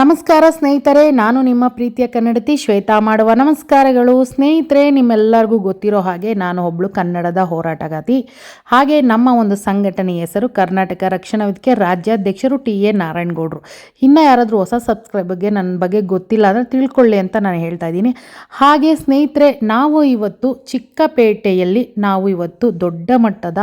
ನಮಸ್ಕಾರ ಸ್ನೇಹಿತರೆ, ನಾನು ನಿಮ್ಮ ಪ್ರೀತಿಯ ಕನ್ನಡತಿ ಶ್ವೇತಾ ಮಾಡುವ ನಮಸ್ಕಾರಗಳು. ಸ್ನೇಹಿತರೆ, ನಿಮ್ಮೆಲ್ಲರಿಗೂ ಗೊತ್ತಿರೋ ಹಾಗೆ ನಾನು ಒಬ್ಳು ಕನ್ನಡದ ಹೋರಾಟಗಾತಿ ಹಾಗೆ ನಮ್ಮ ಒಂದು ಸಂಘಟನೆ ಹೆಸರು ಕರ್ನಾಟಕ ರಕ್ಷಣಾ ವೇದಿಕೆ ರಾಜ್ಯಾಧ್ಯಕ್ಷರು ಟಿ ಎ ನಾರಾಯಣಗೌಡರು. ಇನ್ನು ಯಾರಾದರೂ ಹೊಸ ಸಬ್ಸ್ಕ್ರೈಬರ್ಗೆ ನನ್ನ ಬಗ್ಗೆ ಗೊತ್ತಿಲ್ಲ ಅಂದರೆ ತಿಳ್ಕೊಳ್ಳಿ ಅಂತ ನಾನು ಹೇಳ್ತಾ ಇದ್ದೀನಿ. ಹಾಗೆ ಸ್ನೇಹಿತರೆ, ನಾವು ಇವತ್ತು ಚಿಕ್ಕಪೇಟೆಯಲ್ಲಿ, ನಾವು ಇವತ್ತು ದೊಡ್ಡ ಮಟ್ಟದ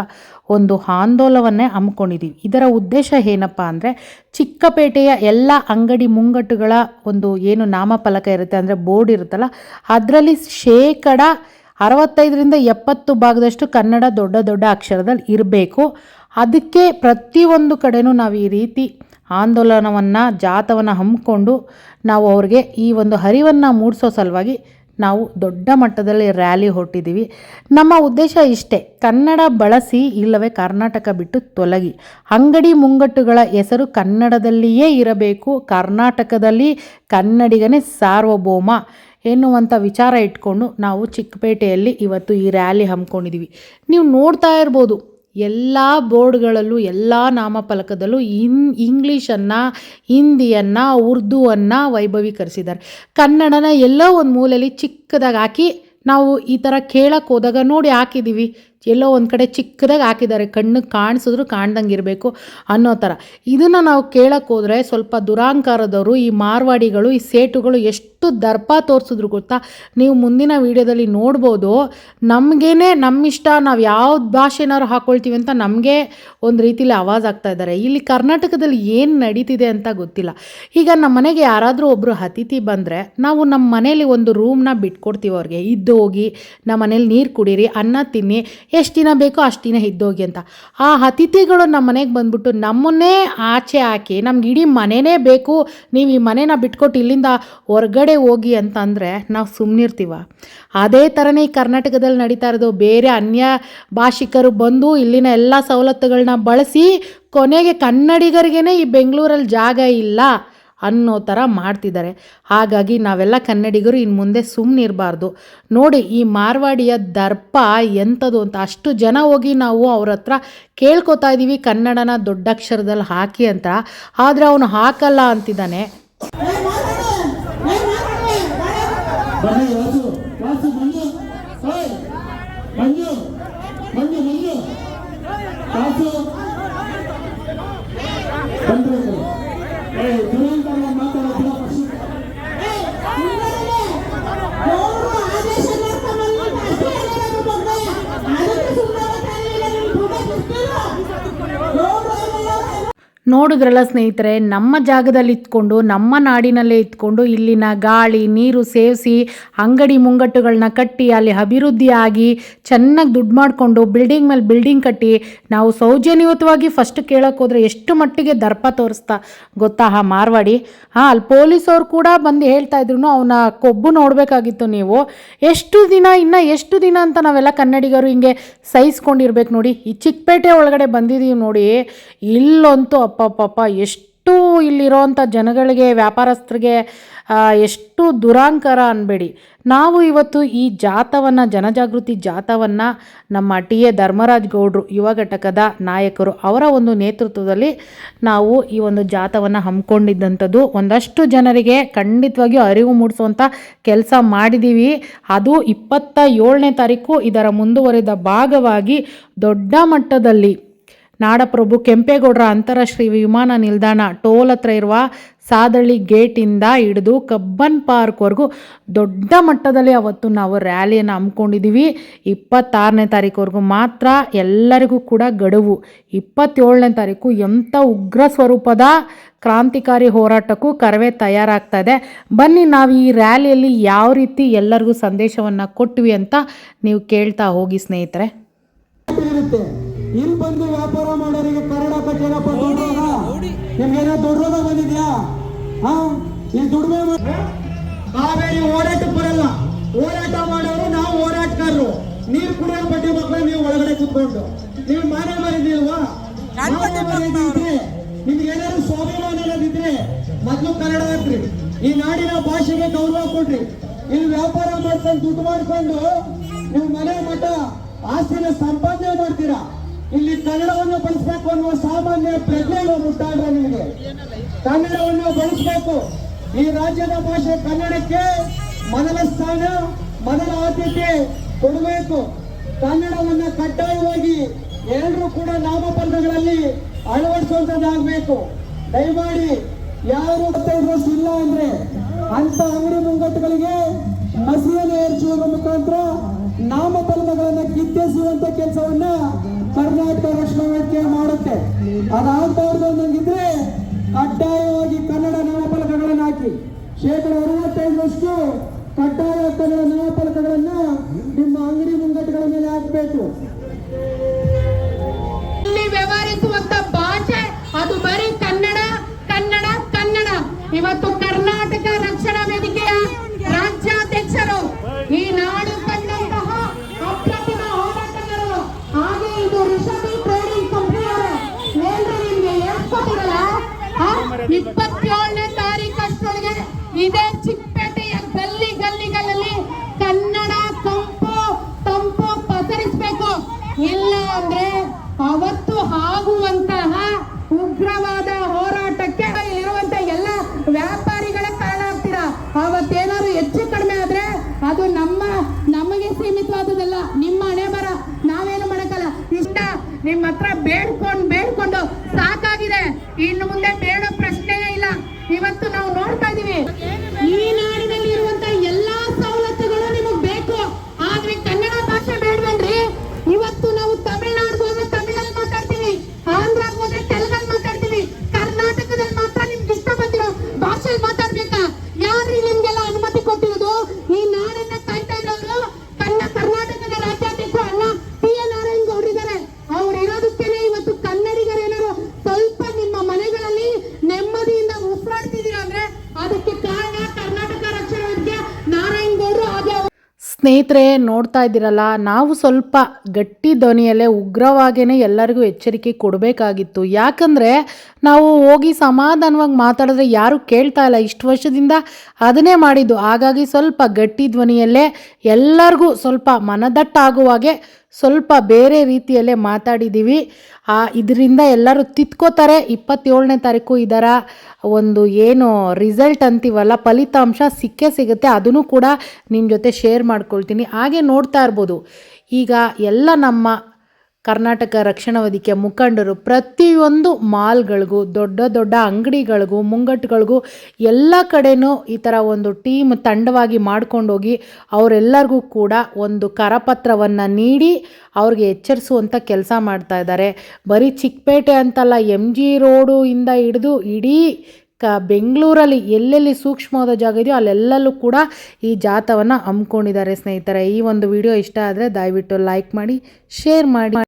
ಒಂದು ಆಂದೋಲವನ್ನೇ ಹಮ್ಮಿಕೊಂಡಿದ್ದೀವಿ ಇದರ ಉದ್ದೇಶ ಏನಪ್ಪ ಅಂದರೆ ಚಿಕ್ಕಪೇಟೆಯ ಎಲ್ಲ ಅಂಗಡಿ ಮುಂಗಟ್ಟುಗಳ ಒಂದು ಏನು ನಾಮಫಲಕ ಇರುತ್ತೆ ಅಂದರೆ ಬೋರ್ಡ್ ಇರುತ್ತಲ್ಲ, ಅದರಲ್ಲಿ ಶೇಕಡ ಅರವತ್ತೈದರಿಂದ ಎಪ್ಪತ್ತು ಭಾಗದಷ್ಟು ಕನ್ನಡ ದೊಡ್ಡ ದೊಡ್ಡ ಅಕ್ಷರದಲ್ಲಿ ಇರಬೇಕು. ಅದಕ್ಕೆ ಪ್ರತಿಯೊಂದು ಕಡೆನೂ ನಾವು ಈ ರೀತಿ ಆಂದೋಲನವನ್ನು ಜಾತವನ್ನು ಹಮ್ಮಿಕೊಂಡು ನಾವು ಅವ್ರಿಗೆ ಈ ಒಂದು ಅರಿವನ್ನು ಮೂಡಿಸೋ ಸಲುವಾಗಿ ನಾವು ದೊಡ್ಡ ಮಟ್ಟದಲ್ಲಿ ರ್ಯಾಲಿ ಹೊರಟಿದ್ದೀವಿ ನಮ್ಮ ಉದ್ದೇಶ ಇಷ್ಟೇ, ಕನ್ನಡ ಬಳಸಿ ಇಲ್ಲವೇ ಕರ್ನಾಟಕ ಬಿಟ್ಟು ತೊಲಗಿ. ಅಂಗಡಿ ಮುಂಗಟ್ಟುಗಳ ಹೆಸರು ಕನ್ನಡದಲ್ಲಿಯೇ ಇರಬೇಕು, ಕರ್ನಾಟಕದಲ್ಲಿ ಕನ್ನಡಿಗನೇ ಸಾರ್ವಭೌಮ ಎನ್ನುವಂಥ ವಿಚಾರ ಇಟ್ಕೊಂಡು ನಾವು ಚಿಕ್ಕಪೇಟೆಯಲ್ಲಿ ಇವತ್ತು ಈ ರ್ಯಾಲಿ ಹಮ್ಮಿಕೊಂಡಿದ್ದೀವಿ ನೀವು ನೋಡ್ತಾ ಇರ್ಬೋದು ಎಲ್ಲ ಬೋರ್ಡ್ಗಳಲ್ಲೂ, ಎಲ್ಲ ನಾಮಫಲಕದಲ್ಲೂ ಇನ್, ಇಂಗ್ಲೀಷನ್ನು, ಹಿಂದಿಯನ್ನು, ಉರ್ದುವನ್ನು ವೈಭವೀಕರಿಸಿದ್ದಾರೆ. ಕನ್ನಡನ ಎಲ್ಲೋ ಒಂದು ಮೂಲೆಯಲ್ಲಿ ಚಿಕ್ಕದಾಗಿ ಹಾಕಿ ನಾವು ಈ ಥರ ಕೇಳಕ್ಕೆ ಹೋದಾಗ ನೋಡಿ ಹಾಕಿದ್ದೀವಿ ಎಲ್ಲೋ ಒಂದು ಕಡೆ ಚಿಕ್ಕದಾಗಿ ಹಾಕಿದ್ದಾರೆ. ಕಣ್ಣು ಕಾಣಿಸಿದ್ರು ಕಾಣ್ದಂಗೆ ಇರಬೇಕು ಅನ್ನೋ ಥರ. ಇದನ್ನು ನಾವು ಕೇಳಕ್ಕೆ ಹೋದರೆ ಸ್ವಲ್ಪ ದುರಾಂಕಾರದವರು, ಈ ಮಾರ್ವಾಡಿಗಳು, ಈ ಸೇಟುಗಳು ಎಷ್ಟು ದರ್ಪ ತೋರಿಸಿದ್ರು ಗೊತ್ತಾ? ನೀವು ಮುಂದಿನ ವೀಡಿಯೋದಲ್ಲಿ ನೋಡ್ಬೋದು. ನಮಗೇನೆ ನಮ್ಮಿಷ್ಟ, ನಾವು ಯಾವ ಭಾಷೆನಾರು ಹಾಕ್ಕೊಳ್ತೀವಿ ಅಂತ ನಮಗೆ ಒಂದು ರೀತಿಲಿ ಆವಾಜ್ ಆಗ್ತಾ ಇದ್ದಾರೆ. ಇಲ್ಲಿ ಕರ್ನಾಟಕದಲ್ಲಿ ಏನು ನಡೀತಿದೆ ಅಂತ ಗೊತ್ತಿಲ್ಲ. ಈಗ ನಮ್ಮ ಮನೆಗೆ ಯಾರಾದರೂ ಒಬ್ಬರು ಅತಿಥಿ ಬಂದರೆ ನಾವು ನಮ್ಮ ಮನೇಲಿ ಒಂದು ರೂಮ್ನ ಬಿಟ್ಕೊಡ್ತೀವಿ ಅವ್ರಿಗೆ. ಇದ್ದು ಹೋಗಿ, ನಮ್ಮ ಮನೇಲಿ ನೀರು ಕುಡೀರಿ, ಅನ್ನ ತಿನ್ನಿ ಎಷ್ಟು ದಿನ ಬೇಕೋ ಅಷ್ಟು ದಿನ ಇದ್ದೋಗಿ ಅಂತ. ಆ ಅತಿಥಿಗಳು ನಮ್ಮ ಮನೆಗೆ ಬಂದ್ಬಿಟ್ಟು ನಮ್ಮನ್ನೇ ಆಚೆ ಹಾಕಿ, ನಮ್ಗೆ ಇಡೀ ಮನೆನೇ ಬೇಕು, ನೀವು ಈ ಮನೇನ ಬಿಟ್ಕೊಟ್ಟು ಇಲ್ಲಿಂದ ಹೊರಗಡೆ ಹೋಗಿ ಅಂತಂದರೆ ನಾವು ಸುಮ್ಮನಿರ್ತೀವ ಅದೇ ಥರನೇ ಈ ಕರ್ನಾಟಕದಲ್ಲಿ ನಡೀತಾ ಇರೋದು, ಬೇರೆ ಅನ್ಯ ಭಾಷಿಕರು ಬಂದು ಇಲ್ಲಿನ ಎಲ್ಲ ಸವಲತ್ತುಗಳನ್ನ ಬಳಸಿ ಕೊನೆಗೆ ಕನ್ನಡಿಗರಿಗೇ ಈ ಬೆಂಗಳೂರಲ್ಲಿ ಜಾಗ ಇಲ್ಲ. ಅನ್ನೋ ಥರ ಮಾಡ್ತಿದ್ದಾರೆ. ಹಾಗಾಗಿ ನಾವೆಲ್ಲ ಕನ್ನಡಿಗರು ಇನ್ನು ಮುಂದೆ ಸುಮ್ಮನಿರಬಾರ್ದು ನೋಡಿ, ಈ ಮಾರ್ವಾಡಿಯ ದರ್ಪ ಎಂಥದ್ದು ಅಂತ ಅಷ್ಟು ಜನ ಹೋಗಿ ನಾವು ಅವ್ರ ಹತ್ರ ಕೇಳ್ಕೊತಾ ಇದ್ದೀವಿ ಕನ್ನಡನ ದೊಡ್ಡಕ್ಷರದಲ್ಲಿ ಹಾಕಿ ಅಂತ. ಆದರೆ ಅವನು ಹಾಕಲ್ಲ ಅಂತಿದ್ದಾನೆ. ಮಂಜು ನೋಡಿದ್ರಲ್ಲ ಸ್ನೇಹಿತರೆ, ನಮ್ಮ ಜಾಗದಲ್ಲಿ ಇತ್ಕೊಂಡು, ನಮ್ಮ ನಾಡಿನಲ್ಲೇ ಇತ್ಕೊಂಡು ಇಲ್ಲಿನ ಗಾಳಿ, ನೀರು ಸೇವಿಸಿ ಅಂಗಡಿ ಮುಂಗಟ್ಟುಗಳನ್ನ ಕಟ್ಟಿ ಅಲ್ಲಿ ಅಭಿವೃದ್ಧಿ ಆಗಿ ಚೆನ್ನಾಗಿ ದುಡ್ಡು ಮಾಡಿಕೊಂಡು ಬಿಲ್ಡಿಂಗ್ ಮೇಲೆ ಬಿಲ್ಡಿಂಗ್ ಕಟ್ಟಿ ನಾವು ಸೌಜನ್ಯಯುತವಾಗಿ ಫಸ್ಟ್ ಕೇಳೋಕೆ ಹೋದರೆ ಎಷ್ಟು ಮಟ್ಟಿಗೆ ದರ್ಪ ತೋರಿಸ್ತಾ ಗೊತ್ತಾ? ಆ ಮಾರ್ವಾಡಿ. ಹಾಂ, ಅಲ್ಲಿ ಪೊಲೀಸವ್ರು ಕೂಡ ಬಂದು ಹೇಳ್ತಾ ಇದ್ರು ಅವನ ಕೊಬ್ಬು ನೋಡಬೇಕಾಗಿತ್ತು ನೀವು. ಎಷ್ಟು ದಿನ, ಇನ್ನು ಎಷ್ಟು ದಿನ ಅಂತ ನಾವೆಲ್ಲ ಕನ್ನಡಿಗರು ಹಿಂಗೆ ಸಹಿಸ್ಕೊಂಡಿರ್ಬೇಕು ನೋಡಿ. ಈ ಚಿಕ್ಕಪೇಟೆ ಒಳಗಡೆ ಬಂದಿದ್ದೀವಿ ನೋಡಿ. ಇಲ್ಲಂತೂ ಅಪ್ಪಪ್ಪಪ್ಪ ಎಷ್ಟು ಇಲ್ಲಿರೋವಂಥ ಜನಗಳಿಗೆ, ವ್ಯಾಪಾರಸ್ಥರಿಗೆ ಎಷ್ಟು ದುರಾಂಕರ ಅನ್ಬೇಡಿ. ನಾವು ಇವತ್ತು ಈ ಜಾಥವನ್ನು ಜನಜಾಗೃತಿ ಜಾಥವನ್ನು ನಮ್ಮ ಟಿ ಎ ಧರ್ಮರಾಜ್ ಗೌಡ್ರು, ಯುವ ಘಟಕದ ನಾಯಕರು ಅವರ ಒಂದು ನೇತೃತ್ವದಲ್ಲಿ ನಾವು ಈ ಒಂದು ಜಾಥವನ್ನು ಹಮ್ಮಿಕೊಂಡಿದ್ದಂಥದ್ದು. ಒಂದಷ್ಟು ಜನರಿಗೆ ಖಂಡಿತವಾಗಿಯೂ ಅರಿವು ಮೂಡಿಸುವಂಥ ಕೆಲಸ ಮಾಡಿದ್ದೀವಿ. ಅದು ಇಪ್ಪತ್ತ ಏಳನೇ ತಾರೀಕು, ಇದರ ಮುಂದುವರಿದ ಭಾಗವಾಗಿ ದೊಡ್ಡ ಮಟ್ಟದಲ್ಲಿ ನಾಡಪ್ರಭು ಕೆಂಪೇಗೌಡರ ಅಂತಾರಾಷ್ಟ್ರೀಯ ವಿಮಾನ ನಿಲ್ದಾಣ ಟೋಲ್ ಹತ್ರ ಇರುವ ಸಾದಳ್ಳಿ ಗೇಟಿಂದ ಹಿಡಿದು ಕಬ್ಬನ್ ಪಾರ್ಕ್ವರೆಗೂ ದೊಡ್ಡ ಮಟ್ಟದಲ್ಲಿ ಅವತ್ತು ನಾವು ರ್ಯಾಲಿಯನ್ನು ಹಮ್ಮಿಕೊಂಡಿದ್ದೀವಿ. ಇಪ್ಪತ್ತಾರನೇ ತಾರೀಕುವರೆಗೂ ಮಾತ್ರ ಎಲ್ಲರಿಗೂ ಕೂಡ ಗಡುವು. ಇಪ್ಪತ್ತೇಳನೇ ತಾರೀಕು ಎಂಥ ಉಗ್ರ ಸ್ವರೂಪದ ಕ್ರಾಂತಿಕಾರಿ ಹೋರಾಟಕ್ಕೂ ಕರವೇ ತಯಾರಾಗ್ತಾ ಇದೆ. ಬನ್ನಿ ನಾವು ಈ ರ್ಯಾಲಿಯಲ್ಲಿ ಯಾವ ರೀತಿ ಎಲ್ಲರಿಗೂ ಸಂದೇಶವನ್ನು ಕೊಟ್ವಿ ಅಂತ ನೀವು ಕೇಳ್ತಾ ಹೋಗಿ ಸ್ನೇಹಿತರೆ. ಇಲ್ಲಿ ಬಂದು ವ್ಯಾಪಾರ ಮಾಡೋರಿಗೆ ಕನ್ನಡ ಜನಪ್ಪ ದೊಡ್ಡೋಗ ದೊಡ್ಡ ರೋಗ ಬಂದಿದ್ಯಾ? ಹಾ? ಇಲ್ಲಿ ದುಡಿಮೆ ಮಾಡ ಕಾವೇರಿ ಹೋರಾಟಕ್ಕೆ ಬರಲ್ಲ. ಹೋರಾಟ ಮಾಡೋರು ನಾವು ಹೋರಾಟಗಾರರು. ನೀರು ಕುಡಿಯೋ ಬಡ್ಡಿ ಮಕ್ಕಳು ನೀವು ಒಳಗಡೆ ಕುತ್ಕೊಂಡು. ನೀವು ಮಾನ ಮಾಡಿದಿಲ್ವಾ ನಿಮ್ಗೇನಾದ್ರು ಮರ್ಯಾದೆ ನಿಮ್ಗೆ ಏನಾದ್ರು ಸ್ವಾಭಿಮಾನ ಅನ್ನೋದಿದ್ರೆ ಮೊದಲು ಕನ್ನಡ ಹಾಕ್ರಿ ಈ ನಾಡಿನ ಭಾಷೆಗೆ ಗೌರವ ಕೊಡ್ರಿ. ಇಲ್ಲಿ ವ್ಯಾಪಾರ ಮಾಡ್ಕೊಂಡು ದುಡ್ಡು ಮಾಡ್ಕೊಂಡು ನೀವು ಮನೆ ಮಠ ಆಸ್ತಿನ ಸಂಪಾದನೆ ಮಾಡ್ತೀರಾ? ಇಲ್ಲಿ ಕನ್ನಡವನ್ನು ಬಳಸಬೇಕು ಅನ್ನುವ ಸಾಮಾನ್ಯ ಪ್ರಜ್ಞೆ ಮುಟ್ಟಾಡ್ರೆ ನಿಮಗೆ. ಕನ್ನಡವನ್ನು ಬಳಸಬೇಕು. ಈ ರಾಜ್ಯದ ಭಾಷೆ ಕನ್ನಡಕ್ಕೆ ಮೊದಲ ಸ್ಥಾನ, ಮೊದಲ ಆದ್ಯತೆ ಕೊಡಬೇಕು. ಕನ್ನಡವನ್ನ ಕಡ್ಡಾಯವಾಗಿ ಎಲ್ಲರೂ ಕೂಡ ನಾಮಪತ್ರಗಳಲ್ಲಿ ಅಳವಡಿಸುವಂತದ್ದಾಗಬೇಕು. ದಯಮಾಡಿ ಯಾರು ಇಲ್ಲ ಅಂದ್ರೆ ಅಂತ ಅಂಗಡಿ ಮುಂಗಟ್ಟುಗಳಿಗೆ ಮಸಿಯನ್ನು ಏರ್ಚುವುದರ ಮುಖಾಂತರ ನಾಮಪತ್ರಗಳನ್ನು ಕಿತ್ತೆಸುವಂತ ಕೆಲಸವನ್ನ ಕರ್ನಾಟಕ ರಕ್ಷಣಾ ವೇದಿಕೆ ಮಾಡುತ್ತೆ. ಅದಾಗಬಾರ್ದು ಅನ್ನಂಗಿದ್ರೆ ಕಡ್ಡಾಯವಾಗಿ ಕನ್ನಡ ನಾಮಫಲಕಗಳನ್ನು ಹಾಕಿ. ಶೇಕಡ ಅರವತ್ತೈದರಷ್ಟು ಕಡ್ಡಾಯ ಕನ್ನಡ ನಾಮಫಲಕಗಳನ್ನು ನಿಮ್ಮ ಅಂಗಡಿ ಮುಂಗಟ್ಟುಗಳ ಮೇಲೆ ಹಾಕಬೇಕು. ಇಪ್ಪತ್ತೇಳನೇ ತಾರೀಕು ಇದೆ ಚಿಕ್ಕಪೇಟೆಯ ಗಲ್ಲಿ ಗಲ್ಲಿಗಳಲ್ಲಿ ಕನ್ನಡ ತಂಪು ತಂಪು ಪಸರಿಸಬೇಕು. ಇಲ್ಲ ಅಂದ್ರೆ ಅವತ್ತು ಆಗುವಂತಹ ಉಗ್ರವಾದ ಹೋರಾಟಕ್ಕೆ ಇರುವಂತ ಎಲ್ಲ ವ್ಯಾಪಾರಿಗಳ ಕಾರಣ ಆಗ್ತೀರಾ ಅವತ್ತೇನಾದ್ರು ಹೆಚ್ಚು ಕಡಿಮೆ ಆದ್ರೆ ಅದು ನಮ್ಮ, ನಮಗೆ ಸೀಮಿತವಾದದಲ್ಲ ನಿಮ್ಮ ಹಣೆ ಬರ ನಾವೇನು ಮಾಡಕ್ಕಲ್ಲ. ಇಷ್ಟ, ನಿಮ್ಮ ಹತ್ರ ಬೇಡ್ಕೊಂಡು ಸ್ನೇಹಿತರೆ, ನೋಡ್ತಾ ಇದ್ದೀರಲ್ಲ, ನಾವು ಸ್ವಲ್ಪ ಗಟ್ಟಿ ಧ್ವನಿಯಲ್ಲೇ ಉಗ್ರವಾಗೇ ಎಲ್ಲರಿಗೂ ಎಚ್ಚರಿಕೆ ಕೊಡಬೇಕಾಗಿತ್ತು. ಯಾಕಂದರೆ, ನಾವು ಹೋಗಿ ಸಮಾಧಾನವಾಗಿ ಮಾತಾಡಿದ್ರೆ ಯಾರೂ ಕೇಳ್ತಾ ಇಲ್ಲ. ಇಷ್ಟು ವರ್ಷದಿಂದ ಅದನ್ನೇ ಮಾಡಿದ್ದು. ಹಾಗಾಗಿ ಸ್ವಲ್ಪ ಗಟ್ಟಿ ಧ್ವನಿಯಲ್ಲೇ ಎಲ್ಲರಿಗೂ ಸ್ವಲ್ಪ ಮನದಟ್ಟಾಗುವಾಗೆ ಸ್ವಲ್ಪ ಬೇರೆ ರೀತಿಯಲ್ಲೇ ಮಾತಾಡಿದ್ದೀವಿ. ಆ, ಇದರಿಂದ ಎಲ್ಲರೂ ತಿತ್ಕೋತಾರೆ. ಇಪ್ಪತ್ತೇಳನೇ ತಾರೀಕು ಇದರ ಒಂದು ಏನು ರಿಸಲ್ಟ್ ಅಂತೀವಲ್ಲ, ಫಲಿತಾಂಶ ಸಿಕ್ಕೇ ಸಿಗುತ್ತೆ. ಅದನ್ನು ಕೂಡ ನಿಮ್ಮ ಜೊತೆ ಶೇರ್ ಮಾಡ್ಕೊಳ್ತೀನಿ. ಹಾಗೆ ನೋಡ್ತಾ ಇರ್ಬೋದು. ಈಗ ಎಲ್ಲ ನಮ್ಮ ಕರ್ನಾಟಕ ರಕ್ಷಣಾ ವೇದಿಕೆ ಮುಖಂಡರು ಪ್ರತಿಯೊಂದು ಮಾಲ್ಗಳಿಗೂ, ದೊಡ್ಡ ದೊಡ್ಡ ಅಂಗಡಿಗಳಿಗೂ, ಮುಂಗಟ್ಟುಗಳಿಗೂ ಎಲ್ಲ ಕಡೆನೂ ಈ ಥರ ಒಂದು ಟೀಮ್ ತಂಡವಾಗಿ ಮಾಡ್ಕೊಂಡೋಗಿ ಅವರೆಲ್ಲರಿಗೂ ಕೂಡ ಒಂದು ಕರಪತ್ರವನ್ನು ನೀಡಿ ಅವ್ರಿಗೆ ಎಚ್ಚರಿಸುವಂಥ ಕೆಲಸ ಮಾಡ್ತಾ ಇದ್ದಾರೆ. ಬರೀ ಚಿಕ್ಕಪೇಟೆ ಅಂತಲ್ಲ ಎಂ ಜಿ ರೋಡು ಇಂದ ಹಿಡಿದು ಇಡೀ ಕ ಬೆಂಗಳೂರಲ್ಲಿ ಎಲ್ಲೆಲ್ಲಿ ಸೂಕ್ಷ್ಮವಾದ ಜಾಗ ಇದೆಯೋ ಅಲ್ಲೆಲ್ಲಲ್ಲೂ ಕೂಡ ಈ ಜಾಥವನ್ನು ಹಮ್ಮಿಕೊಂಡಿದ್ದಾರೆ ಸ್ನೇಹಿತರೆ. ಈ ಒಂದು ವಿಡಿಯೋ ಇಷ್ಟ ಆದರೆ ದಯವಿಟ್ಟು ಲೈಕ್ ಮಾಡಿ ಶೇರ್ ಮಾಡಿ.